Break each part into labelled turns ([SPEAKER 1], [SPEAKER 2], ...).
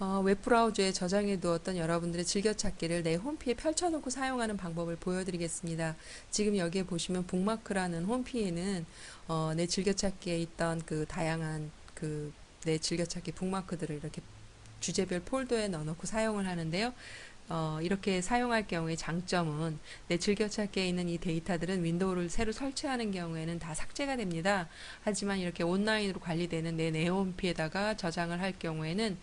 [SPEAKER 1] 어, 웹브라우저에 저장해 두었던 여러분들의 즐겨찾기를 내 홈피에 펼쳐놓고 사용하는 방법을 보여드리겠습니다. 지금 여기에 보시면 북마크라는 홈피에는 어, 내 즐겨찾기에 있던 그 다양한 그 내 즐겨찾기 북마크들을 이렇게 주제별 폴더에 넣어놓고 사용을 하는데요. 어, 이렇게 사용할 경우에 장점은 내 즐겨찾기에 있는 이 데이터들은 윈도우를 새로 설치하는 경우에는 다 삭제가 됩니다. 하지만 이렇게 온라인으로 관리되는 내 네온피에다가 저장을 할 경우에는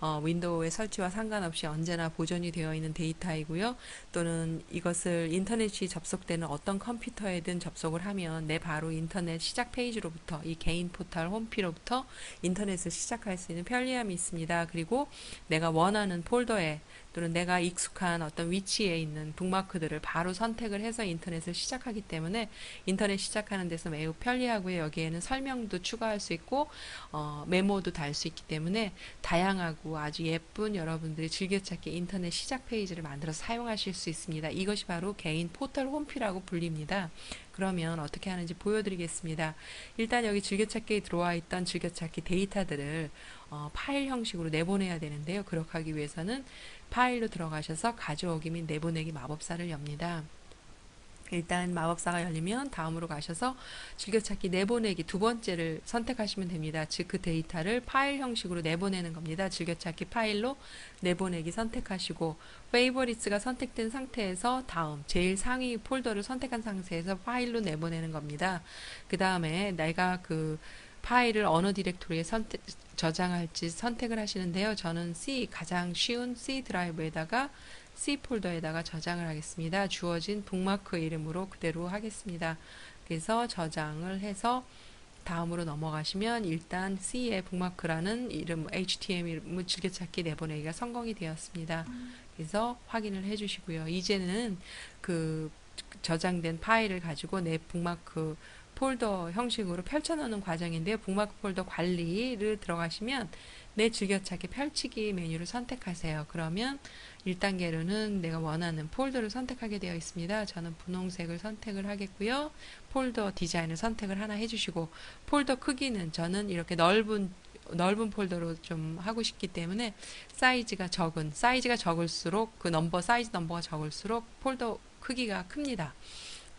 [SPEAKER 1] 어, 윈도우의 설치와 상관없이 언제나 보존이 되어 있는 데이터이고요. 또는 이것을 인터넷이 접속되는 어떤 컴퓨터에든 접속을 하면 내 바로 인터넷 시작 페이지로부터 이 개인 포털 홈피로부터 인터넷을 시작할 수 있는 편리함이 있습니다. 그리고 내가 원하는 폴더에 또는 내가 익숙한 어떤 위치에 있는 북마크들을 바로 선택을 해서 인터넷을 시작하기 때문에 인터넷 시작하는 데서 매우 편리하고요. 여기에는 설명도 추가할 수 있고 어, 메모도 달 수 있기 때문에 다양하고 아주 예쁜 여러분들이 즐겨찾기 인터넷 시작 페이지를 만들어서 사용하실 수 있습니다. 이것이 바로 개인 포털 홈피라고 불립니다. 그러면 어떻게 하는지 보여드리겠습니다. 일단 여기 즐겨찾기에 들어와 있던 즐겨찾기 데이터들을 어, 파일 형식으로 내보내야 되는데요. 그렇게 하기 위해서는 파일로 들어가셔서 가져오기 및 내보내기 마법사를 엽니다. 일단 마법사가 열리면 다음으로 가셔서 즐겨찾기 내보내기 두 번째를 선택하시면 됩니다. 즉 그 데이터를 파일 형식으로 내보내는 겁니다. 즐겨찾기 파일로 내보내기 선택하시고 페이버리츠가 선택된 상태에서 다음 제일 상위 폴더를 선택한 상태에서 파일로 내보내는 겁니다. 그 다음에 내가 그 파일을 어느 디렉토리에 선택, 저장할지 선택을 하시는데요. 저는 C 가장 쉬운 C 드라이브에다가 C 폴더에다가 저장을 하겠습니다. 주어진 북마크 이름으로 그대로 하겠습니다. 그래서 저장을 해서 다음으로 넘어가시면 일단 C의 북마크라는 이름 HTML 즐겨찾기 내보내기가 성공이 되었습니다. 그래서 확인을 해주시고요. 이제는 그 저장된 파일을 가지고 내 북마크 폴더 형식으로 펼쳐놓는 과정인데요. 북마크 폴더 관리를 들어가시면 내 즐겨찾기 펼치기 메뉴를 선택하세요. 그러면 1단계로는 내가 원하는 폴더를 선택하게 되어 있습니다. 저는 분홍색을 선택을 하겠고요. 폴더 디자인을 선택을 하나 해주시고 폴더 크기는 저는 이렇게 넓은 넓은 폴더로 좀 하고 싶기 때문에 사이즈가 적은 사이즈가 적을수록 그 넘버 사이즈 넘버가 적을수록 폴더 크기가 큽니다.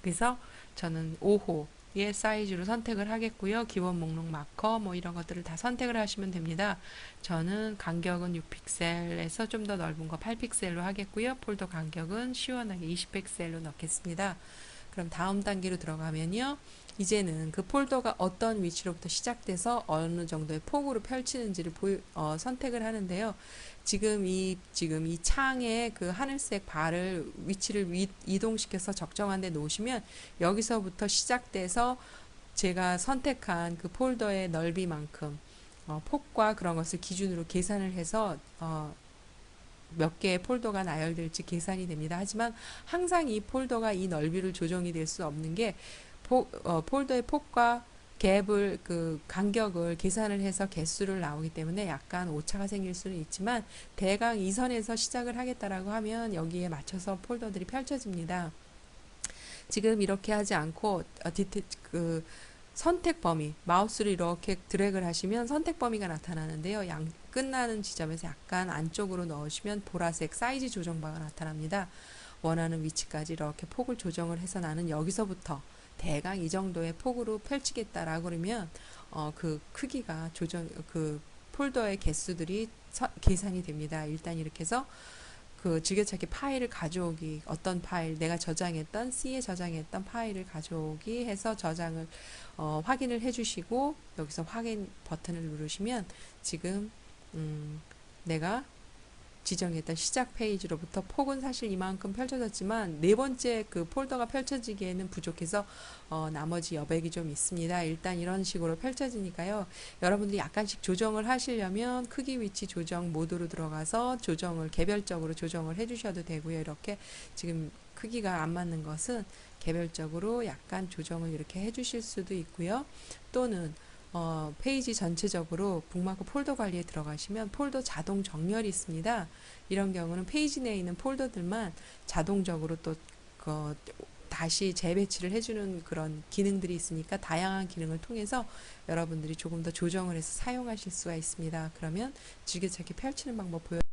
[SPEAKER 1] 그래서 저는 5호 의 사이즈로 선택을 하겠고요. 기본 목록 마커 뭐 이런 것들을 다 선택을 하시면 됩니다. 저는 간격은 6픽셀에서 좀 더 넓은 거 8픽셀로 하겠고요. 폴더 간격은 시원하게 20픽셀로 넣겠습니다. 그럼 다음 단계로 들어가면요. 이제는 그 폴더가 어떤 위치로부터 시작돼서 어느 정도의 폭으로 펼치는지를 보여, 어, 선택을 하는데요. 지금 이 지금 이 창에 그 하늘색 발을 위치를 위, 이동시켜서 적정한 데 놓으시면 여기서부터 시작돼서 제가 선택한 그 폴더의 넓이만큼 어, 폭과 그런 것을 기준으로 계산을 해서 어, 몇 개의 폴더가 나열될지 계산이 됩니다. 하지만 항상 이 폴더가 이 넓이를 조정이 될 수 없는 게 포, 어, 폴더의 폭과 갭을 그 간격을 계산을 해서 개수를 나오기 때문에 약간 오차가 생길 수는 있지만 대강 이 선에서 시작을 하겠다라고 하면 여기에 맞춰서 폴더들이 펼쳐집니다. 지금 이렇게 하지 않고 어, 디테, 그 선택 범위 마우스를 이렇게 드래그를 하시면 선택 범위가 나타나는데요. 양 끝나는 지점에서 약간 안쪽으로 넣으시면 보라색 사이즈 조정 바가 나타납니다. 원하는 위치까지 이렇게 폭을 조정을 해서 나는 여기서부터 대강 이 정도의 폭으로 펼치겠다라고 그러면 어, 그 크기가 조정 그 폴더의 개수들이 서, 계산이 됩니다. 일단 이렇게 해서 그 즐겨찾기 파일을 가져오기 어떤 파일 내가 저장했던 C에 저장했던 파일을 가져오기 해서 저장을 어, 확인을 해주시고 여기서 확인 버튼을 누르시면 지금 음, 내가 지정했던 시작 페이지로부터 폭은 사실 이만큼 펼쳐졌지만 네 번째 그 폴더가 펼쳐지기에는 부족해서 어, 나머지 여백이 좀 있습니다. 일단 이런 식으로 펼쳐지니까요. 여러분들이 약간씩 조정을 하시려면 크기 위치 조정 모드로 들어가서 조정을 개별적으로 조정을 해주셔도 되고요. 이렇게 지금 크기가 안 맞는 것은 개별적으로 약간 조정을 이렇게 해주실 수도 있고요. 또는 어, 페이지 전체적으로 북마크 폴더 관리에 들어가시면 폴더 자동 정렬이 있습니다. 이런 경우는 페이지 내에 있는 폴더들만 자동적으로 또 그, 다시 재배치를 해주는 그런 기능들이 있으니까 다양한 기능을 통해서 여러분들이 조금 더 조정을 해서 사용하실 수가 있습니다. 그러면 즐겨찾기 펼치는 방법 보여